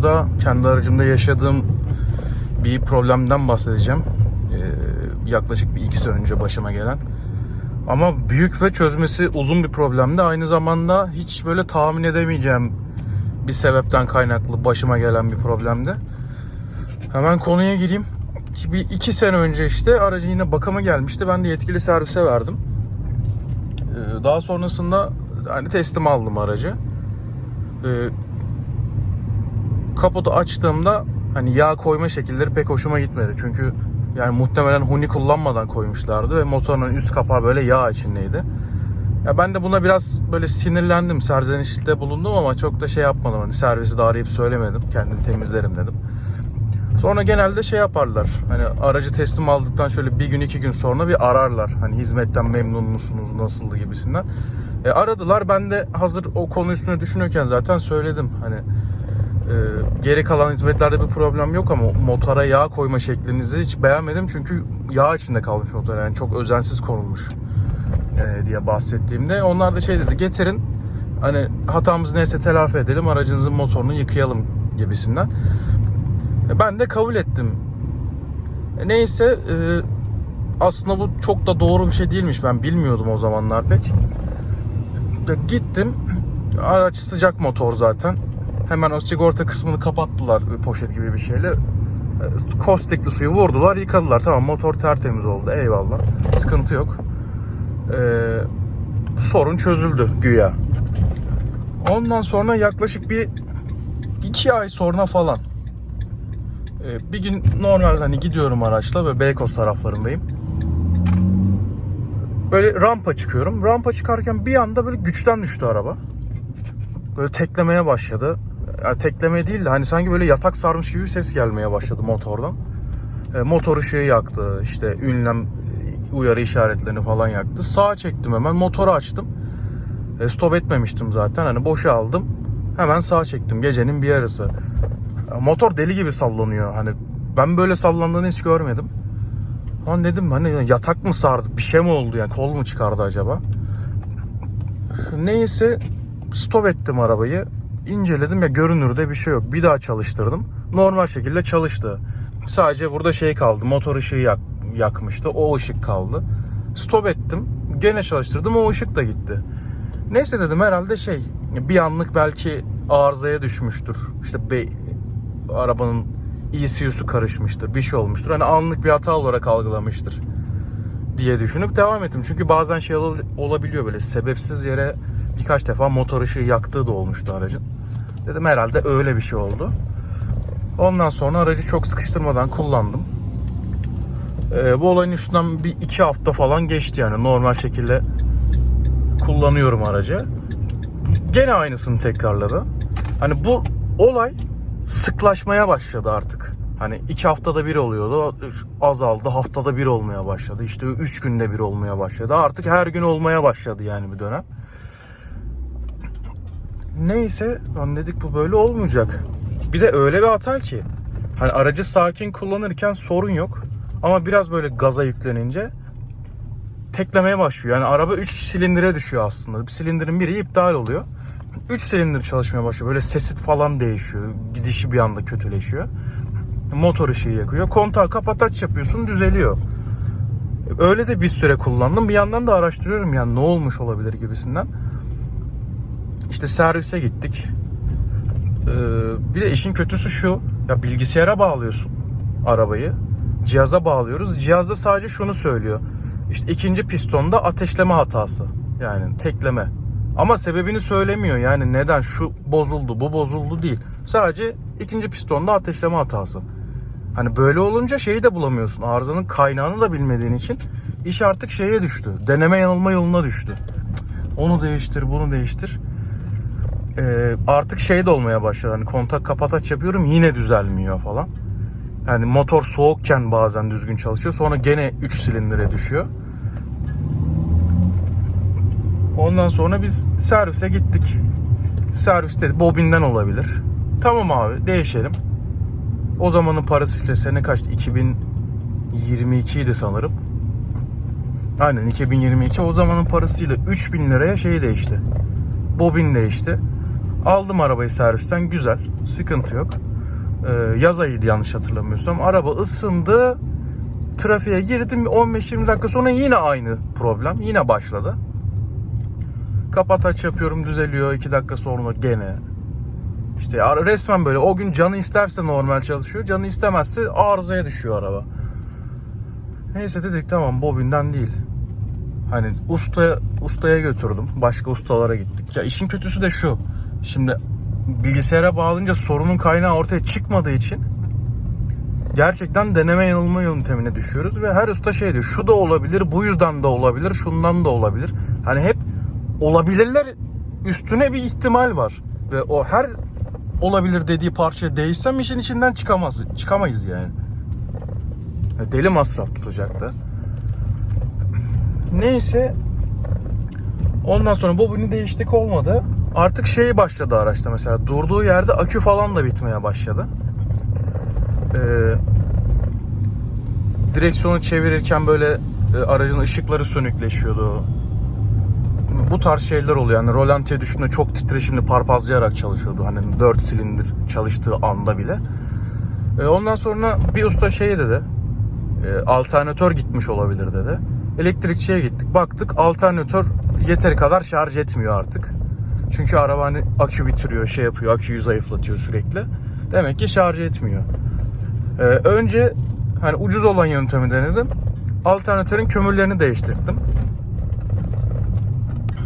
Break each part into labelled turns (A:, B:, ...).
A: videoda kendi aracımda yaşadığım bir problemden bahsedeceğim. Ee, yaklaşık bir iki sene önce başıma gelen. Ama büyük ve çözmesi uzun bir problemdi. Aynı zamanda hiç böyle tahmin edemeyeceğim bir sebepten kaynaklı başıma gelen bir problemdi. Hemen konuya gireyim. Bir iki sene önce işte aracı yine bakıma gelmişti. Ben de yetkili servise verdim. Ee, Daha sonrasında hani teslim aldım aracı. Kaputu açtığımda hani yağ koyma şekilleri pek hoşuma gitmedi. Çünkü yani muhtemelen huni kullanmadan koymuşlardı ve motorun üst kapağı böyle yağ içindeydi. Ya ben de buna biraz böyle sinirlendim. Serzenişte bulundum ama çok da şey yapmadım. Hani servisi de arayıp söylemedim. Kendim temizlerim dedim. Sonra genelde şey yaparlar. Hani aracı teslim aldıktan şöyle bir gün iki gün sonra bir ararlar. Hani hizmetten memnun musunuz, nasıldı gibisinden. E, aradılar. Ben de hazır o konu üstüne düşünürken zaten söyledim. Hani geri kalan hizmetlerde bir problem yok ama motora yağ koyma şeklinizi hiç beğenmedim. Çünkü yağ içinde kalmış motor. Yani çok özensiz konulmuş e, diye bahsettiğimde onlar da şey dedi getirin hani hatamız neyse telafi edelim aracınızın motorunu yıkayalım gibisinden. E, Ben de kabul ettim. E, Neyse e, aslında bu çok da doğru bir şey değilmiş. Ben bilmiyordum o zamanlar pek. E, Gittim. Araç sıcak motor zaten. Hemen o sigorta kısmını kapattılar poşet gibi bir şeyle. E, Kostikli suyu vurdular, yıkadılar. Tamam motor tertemiz oldu. Eyvallah. Sıkıntı yok. E, sorun çözüldü güya. Ondan sonra yaklaşık bir iki ay sonra falan ee, bir gün normal hani gidiyorum araçla ve Beykoz taraflarındayım. Böyle rampa çıkıyorum. Rampa çıkarken bir anda böyle güçten düştü araba. Böyle teklemeye başladı. Tekleme değil de hani sanki böyle yatak sarmış gibi bir ses gelmeye başladı motordan. E, motor ışığı yaktı. işte ünlem e, uyarı işaretlerini falan yaktı. Sağa çektim hemen motoru açtım. E, stop etmemiştim zaten. Hani boşa aldım. Hemen sağa çektim gecenin bir yarısı. Motor deli gibi sallanıyor. Hani ben böyle sallandığını hiç görmedim. Lan dedim hani yatak mı sardı? Bir şey mi oldu yani? Kol mu çıkardı acaba? Neyse stop ettim arabayı. İnceledim ya görünürde bir şey yok. Bir daha çalıştırdım. Normal şekilde çalıştı. Sadece burada şey kaldı. Motor ışığı yak, yakmıştı. O ışık kaldı. Stop ettim. Gene çalıştırdım. O ışık da gitti. Neyse dedim herhalde şey bir anlık belki arızaya düşmüştür. İşte be, arabanın ECU'su karışmıştır. Bir şey olmuştur. Hani anlık bir hata olarak algılamıştır diye düşünüp devam ettim. Çünkü bazen şey ol- olabiliyor böyle sebepsiz yere birkaç defa motor ışığı yaktığı da olmuştu aracın. Dedim herhalde öyle bir şey oldu. Ondan sonra aracı çok sıkıştırmadan kullandım. Ee, bu olayın üstünden bir iki hafta falan geçti yani normal şekilde kullanıyorum aracı. Gene aynısını tekrarladı. Hani bu olay sıklaşmaya başladı artık. Hani iki haftada bir oluyordu azaldı haftada bir olmaya başladı işte üç günde bir olmaya başladı artık her gün olmaya başladı yani bir dönem. Neyse lan dedik bu böyle olmayacak. Bir de öyle bir hata ki hani aracı sakin kullanırken sorun yok ama biraz böyle gaza yüklenince teklemeye başlıyor. Yani araba 3 silindire düşüyor aslında. Bir silindirin biri iptal oluyor. 3 silindir çalışmaya başlıyor. Böyle sesi falan değişiyor. Gidişi bir anda kötüleşiyor. Motor ışığı yakıyor. Kontağı kapat aç yapıyorsun düzeliyor. Öyle de bir süre kullandım. Bir yandan da araştırıyorum yani ne olmuş olabilir gibisinden. İşte servise gittik. Ee, bir de işin kötüsü şu. Ya bilgisayara bağlıyorsun arabayı. Cihaza bağlıyoruz. Cihazda sadece şunu söylüyor. İşte ikinci pistonda ateşleme hatası. Yani tekleme. Ama sebebini söylemiyor. Yani neden şu bozuldu, bu bozuldu değil. Sadece ikinci pistonda ateşleme hatası. Hani böyle olunca şeyi de bulamıyorsun. Arızanın kaynağını da bilmediğin için iş artık şeye düştü. Deneme yanılma yoluna düştü. Onu değiştir, bunu değiştir. Ee, artık şey de olmaya başladı. Hani kontak kapat aç yapıyorum yine düzelmiyor falan. Yani motor soğukken bazen düzgün çalışıyor. Sonra gene 3 silindire düşüyor. Ondan sonra biz servise gittik. Serviste bobinden olabilir. Tamam abi değişelim. O zamanın parası işte sene kaçtı? 2022 idi sanırım. Aynen 2022 o zamanın parasıyla 3000 liraya şey değişti. Bobin değişti. Aldım arabayı servisten güzel. Sıkıntı yok. Ee, yaz ayıydı yanlış hatırlamıyorsam. Araba ısındı. Trafiğe girdim. 15-20 dakika sonra yine aynı problem. Yine başladı. Kapat aç yapıyorum düzeliyor. 2 dakika sonra gene. İşte resmen böyle o gün canı isterse normal çalışıyor. Canı istemezse arızaya düşüyor araba. Neyse dedik tamam bobinden değil. Hani ustaya ustaya götürdüm. Başka ustalara gittik. Ya işin kötüsü de şu. Şimdi bilgisayara bağlayınca sorunun kaynağı ortaya çıkmadığı için gerçekten deneme yanılma yöntemine düşüyoruz ve her usta şey diyor. Şu da olabilir, bu yüzden de olabilir, şundan da olabilir. Hani hep olabilirler üstüne bir ihtimal var ve o her olabilir dediği parça değişsem işin içinden çıkamaz. Çıkamayız yani. Ya Deli masraf tutacaktı. Neyse ondan sonra bobini değiştik olmadı. Artık şey başladı araçta mesela durduğu yerde akü falan da bitmeye başladı. Ee, direksiyonu çevirirken böyle e, aracın ışıkları sönükleşiyordu. Bu tarz şeyler oluyor. Yani rolantiye düşünde çok titreşimli parpazlayarak çalışıyordu. Hani 4 silindir çalıştığı anda bile. E, ondan sonra bir usta şey dedi. E, alternatör gitmiş olabilir dedi. Elektrikçiye gittik. Baktık alternatör yeteri kadar şarj etmiyor artık. Çünkü araba hani akü bitiriyor, şey yapıyor, aküyü zayıflatıyor sürekli. Demek ki şarj etmiyor. E, önce hani ucuz olan yöntemi denedim. Alternatörün kömürlerini değiştirdim.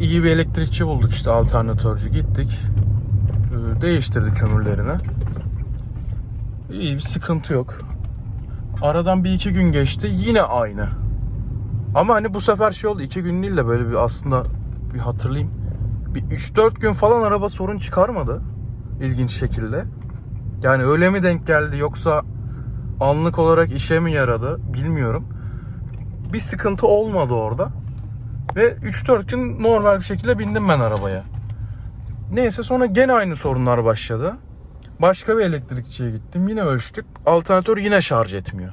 A: İyi bir elektrikçi bulduk işte alternatörcü gittik. E, değiştirdi kömürlerini. İyi bir sıkıntı yok. Aradan bir iki gün geçti yine aynı. Ama hani bu sefer şey oldu iki gün değil de böyle bir aslında bir hatırlayayım. Bir 3-4 gün falan araba sorun çıkarmadı. İlginç şekilde. Yani öyle mi denk geldi yoksa anlık olarak işe mi yaradı bilmiyorum. Bir sıkıntı olmadı orada. Ve 3-4 gün normal bir şekilde bindim ben arabaya. Neyse sonra gene aynı sorunlar başladı. Başka bir elektrikçiye gittim. Yine ölçtük. Alternatör yine şarj etmiyor.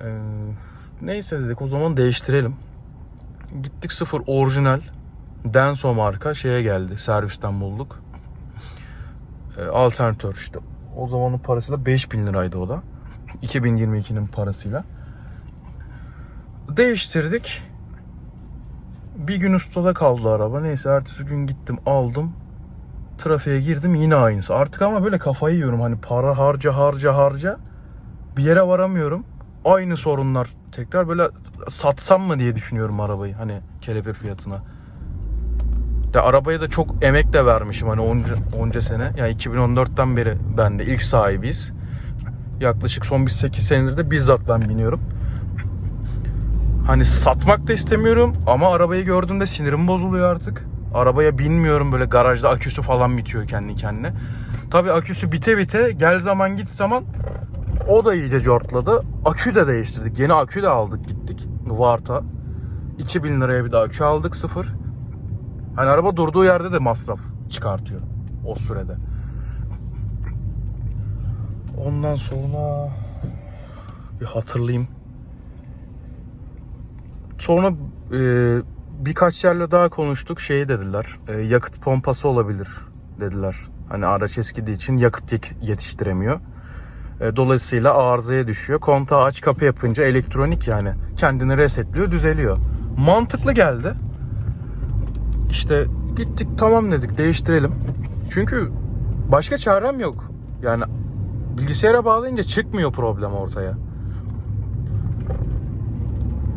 A: Ee, neyse dedik o zaman değiştirelim. Gittik sıfır orijinal Denso marka şeye geldi. Servisten bulduk. Ee, alternatör işte. O zamanın parasıyla 5000 liraydı o da. 2022'nin parasıyla. Değiştirdik. Bir gün ustada kaldı araba. Neyse ertesi gün gittim aldım trafiğe girdim yine aynısı. Artık ama böyle kafayı yiyorum hani para harca harca harca bir yere varamıyorum. Aynı sorunlar tekrar böyle satsam mı diye düşünüyorum arabayı hani kelepir fiyatına. De arabaya da çok emek de vermişim hani onca, onca sene. Yani 2014'ten beri ben de ilk sahibiyiz. Yaklaşık son bir 8 senedir de bizzat ben biniyorum. Hani satmak da istemiyorum ama arabayı gördüğümde sinirim bozuluyor artık. Arabaya binmiyorum böyle garajda aküsü falan bitiyor kendi kendine. Tabii aküsü bite bite gel zaman git zaman o da iyice cortladı. Akü de değiştirdik. Yeni akü de aldık gittik. Varta. 2000 liraya bir de akü aldık sıfır. Hani araba durduğu yerde de masraf çıkartıyor o sürede. Ondan sonra bir hatırlayayım. Sonra e, birkaç yerle daha konuştuk. Şey dediler. e, yakıt pompası olabilir dediler. Hani araç eskidiği için yakıt yetiştiremiyor. E, dolayısıyla arızaya düşüyor. Kontağı aç kapı yapınca elektronik yani kendini resetliyor, düzeliyor. Mantıklı geldi. İşte gittik tamam dedik değiştirelim. Çünkü başka çarem yok. Yani bilgisayara bağlayınca çıkmıyor problem ortaya.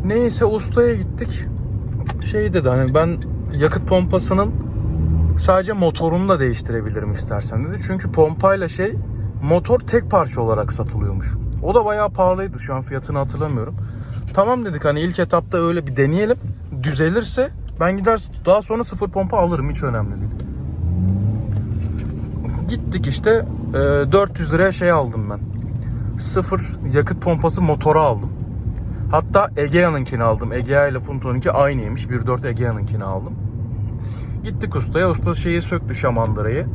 A: Neyse ustaya gittik. Şey dedi hani ben yakıt pompasının sadece motorunu da değiştirebilirim istersen dedi. Çünkü pompayla şey motor tek parça olarak satılıyormuş. O da bayağı pahalıydı şu an fiyatını hatırlamıyorum. Tamam dedik hani ilk etapta öyle bir deneyelim. Düzelirse ben gider daha sonra sıfır pompa alırım hiç önemli değil. Gittik işte e, 400 liraya şey aldım ben. Sıfır yakıt pompası motoru aldım. Hatta Egea'nınkini aldım. Egea ile Punto'nunki aynıymış. 1.4 Egea'nınkini aldım. Gittik ustaya. Usta şeyi söktü şamandırayı.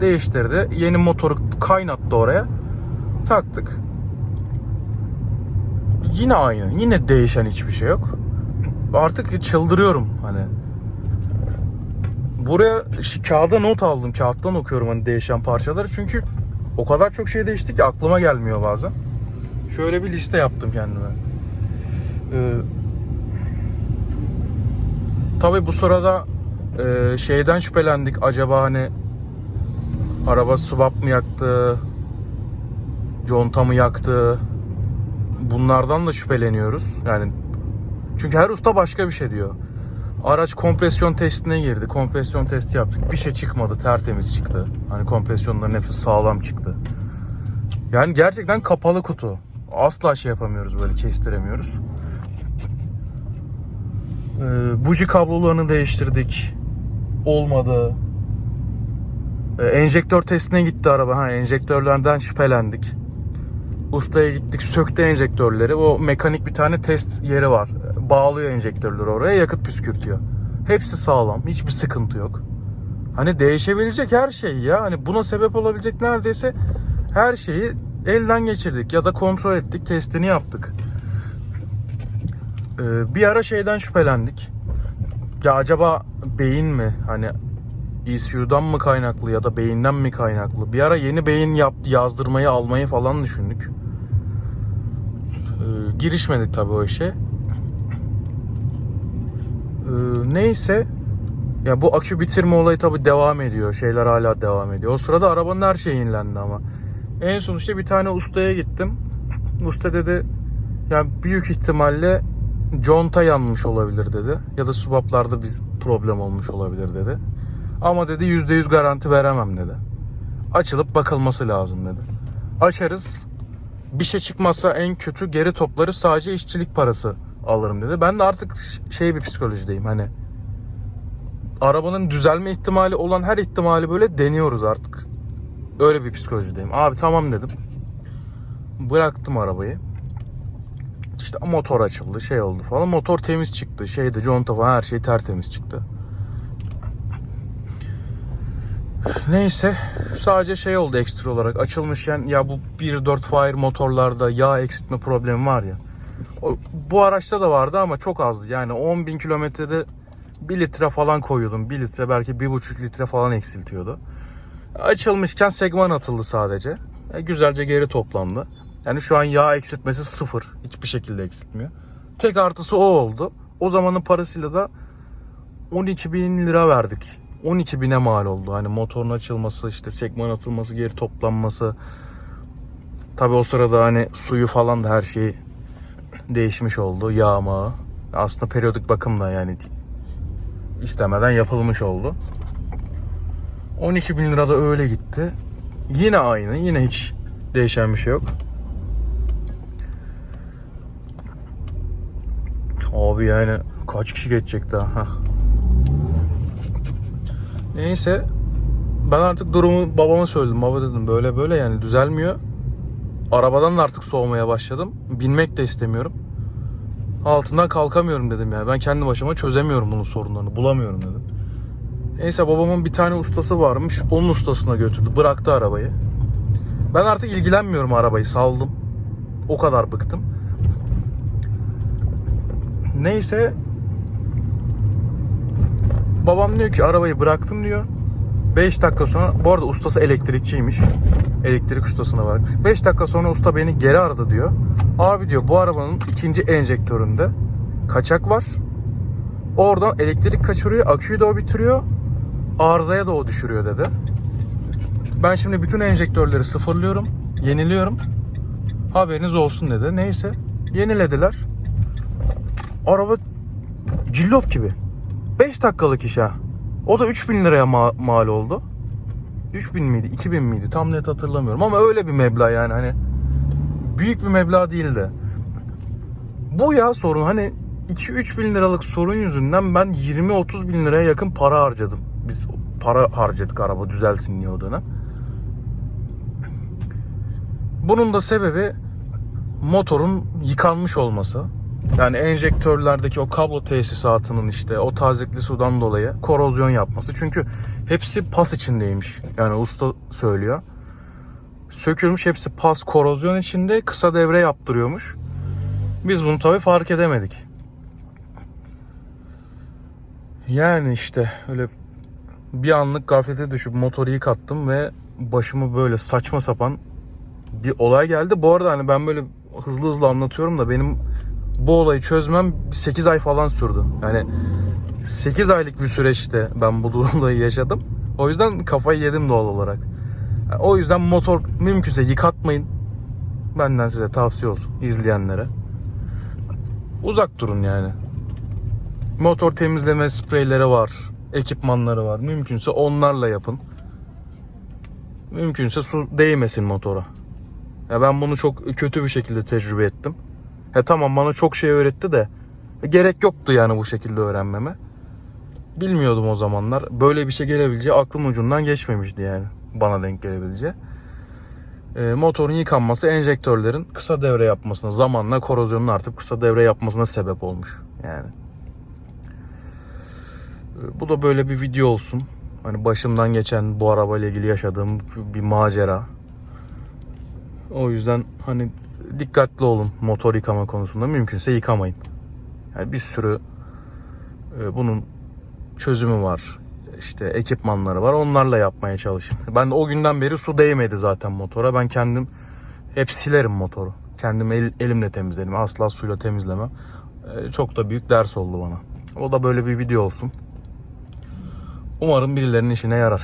A: Değiştirdi. Yeni motoru kaynattı oraya. Taktık. Yine aynı. Yine değişen hiçbir şey yok. Artık çıldırıyorum hani. Buraya kağıda not aldım. Kağıttan okuyorum hani değişen parçaları. Çünkü o kadar çok şey değişti ki aklıma gelmiyor bazen. Şöyle bir liste yaptım kendime. Ee, tabii bu sırada e, şeyden şüphelendik. Acaba hani araba subap mı yaktı? Conta mı yaktı? Bunlardan da şüpheleniyoruz. Yani çünkü her usta başka bir şey diyor. Araç kompresyon testine girdi. Kompresyon testi yaptık. Bir şey çıkmadı. Tertemiz çıktı. Hani kompresyonların hepsi sağlam çıktı. Yani gerçekten kapalı kutu. Asla şey yapamıyoruz böyle kestiremiyoruz. Ee, buji kablolarını değiştirdik. Olmadı. Ee, enjektör testine gitti araba. Ha, enjektörlerden şüphelendik. Ustaya gittik söktü enjektörleri. O mekanik bir tane test yeri var. Bağlıyor enjektörleri oraya yakıt püskürtüyor. Hepsi sağlam. Hiçbir sıkıntı yok. Hani değişebilecek her şey ya. Hani buna sebep olabilecek neredeyse her şeyi elden geçirdik ya da kontrol ettik, testini yaptık. Ee, bir ara şeyden şüphelendik. Ya acaba beyin mi? Hani ECU'dan mı kaynaklı ya da beyinden mi kaynaklı? Bir ara yeni beyin yap, yazdırmayı almayı falan düşündük. Ee, girişmedik tabii o işe. Ee, neyse ya bu akü bitirme olayı tabii devam ediyor. Şeyler hala devam ediyor. O sırada arabanın her şeyi yenilendi ama. En son işte bir tane ustaya gittim. Usta dedi ya büyük ihtimalle conta yanmış olabilir dedi. Ya da subaplarda bir problem olmuş olabilir dedi. Ama dedi %100 garanti veremem dedi. Açılıp bakılması lazım dedi. Açarız. Bir şey çıkmazsa en kötü geri topları sadece işçilik parası alırım dedi. Ben de artık şey bir psikolojideyim hani arabanın düzelme ihtimali olan her ihtimali böyle deniyoruz artık. Öyle bir psikolojideyim. Abi tamam dedim. Bıraktım arabayı. İşte motor açıldı, şey oldu falan. Motor temiz çıktı. Şeyde conta falan her şey tertemiz çıktı. Neyse sadece şey oldu ekstra olarak açılmışken ya bu 1.4 Fire motorlarda yağ eksiltme problemi var ya. Bu araçta da vardı ama çok azdı. Yani 10.000 kilometrede 1 litre falan koyuyordum. 1 litre belki 1.5 litre falan eksiltiyordu. Açılmışken segman atıldı sadece. E, güzelce geri toplandı. Yani şu an yağ eksiltmesi sıfır. Hiçbir şekilde eksiltmiyor. Tek artısı o oldu. O zamanın parasıyla da 12 bin lira verdik. 12 bine mal oldu. Hani motorun açılması, işte segman atılması, geri toplanması. Tabi o sırada hani suyu falan da her şey değişmiş oldu. Yağma. Aslında periyodik bakım da yani istemeden yapılmış oldu. 12 bin lira da öyle gitti. Yine aynı. Yine hiç değişen bir şey yok. Abi yani kaç kişi geçecek daha? Heh. Neyse ben artık durumu babama söyledim. Baba dedim böyle böyle yani düzelmiyor. Arabadan da artık soğumaya başladım. Binmek de istemiyorum. Altından kalkamıyorum dedim yani. Ben kendi başıma çözemiyorum bunun sorunlarını. Bulamıyorum dedim. Neyse babamın bir tane ustası varmış. Onun ustasına götürdü. Bıraktı arabayı. Ben artık ilgilenmiyorum arabayı. Saldım. O kadar bıktım. Neyse babam diyor ki arabayı bıraktım diyor. 5 dakika sonra bu arada ustası elektrikçiymiş. Elektrik ustasına varmış. 5 dakika sonra usta beni geri aradı diyor. Abi diyor bu arabanın ikinci enjektöründe kaçak var. Oradan elektrik kaçırıyor. Aküyü de o bitiriyor. Arızaya da o düşürüyor dedi. Ben şimdi bütün enjektörleri sıfırlıyorum. Yeniliyorum. Haberiniz olsun dedi. Neyse. Yenilediler. Araba cillop gibi. 5 dakikalık iş ha. O da 3000 liraya ma- mal oldu. 3000 miydi 2000 miydi tam net hatırlamıyorum ama öyle bir meblağ yani hani büyük bir meblağ değildi. Bu ya sorun hani 2-3 bin liralık sorun yüzünden ben 20-30 bin liraya yakın para harcadım. Biz para harcadık araba düzelsin diye o. Bunun da sebebi motorun yıkanmış olması. Yani enjektörlerdeki o kablo tesisatının işte o tazikli sudan dolayı korozyon yapması. Çünkü hepsi pas içindeymiş. Yani usta söylüyor. Sökülmüş hepsi pas korozyon içinde kısa devre yaptırıyormuş. Biz bunu tabii fark edemedik. Yani işte öyle bir anlık gaflete düşüp motoru yıkattım ve başıma böyle saçma sapan bir olay geldi. Bu arada hani ben böyle hızlı hızlı anlatıyorum da benim bu olayı çözmem 8 ay falan sürdü. Yani 8 aylık bir süreçte ben bu olayı yaşadım. O yüzden kafayı yedim doğal olarak. O yüzden motor mümkünse yıkatmayın. Benden size tavsiye olsun izleyenlere. Uzak durun yani. Motor temizleme spreyleri var, ekipmanları var. Mümkünse onlarla yapın. Mümkünse su değmesin motora. Ya ben bunu çok kötü bir şekilde tecrübe ettim. He tamam bana çok şey öğretti de gerek yoktu yani bu şekilde öğrenmeme. Bilmiyordum o zamanlar. Böyle bir şey gelebileceği aklım ucundan geçmemişti yani. Bana denk gelebileceği. E, motorun yıkanması enjektörlerin kısa devre yapmasına, zamanla korozyonun artıp kısa devre yapmasına sebep olmuş. Yani. E, bu da böyle bir video olsun. Hani başımdan geçen bu arabayla ilgili yaşadığım bir macera. O yüzden hani dikkatli olun motor yıkama konusunda. Mümkünse yıkamayın. Yani bir sürü e, bunun çözümü var. İşte ekipmanları var. Onlarla yapmaya çalışın. Ben o günden beri su değmedi zaten motora. Ben kendim hep silerim motoru. Kendim el- elimle temizlerim. Asla suyla temizlemem. E, çok da büyük ders oldu bana. O da böyle bir video olsun. Umarım birilerinin işine yarar.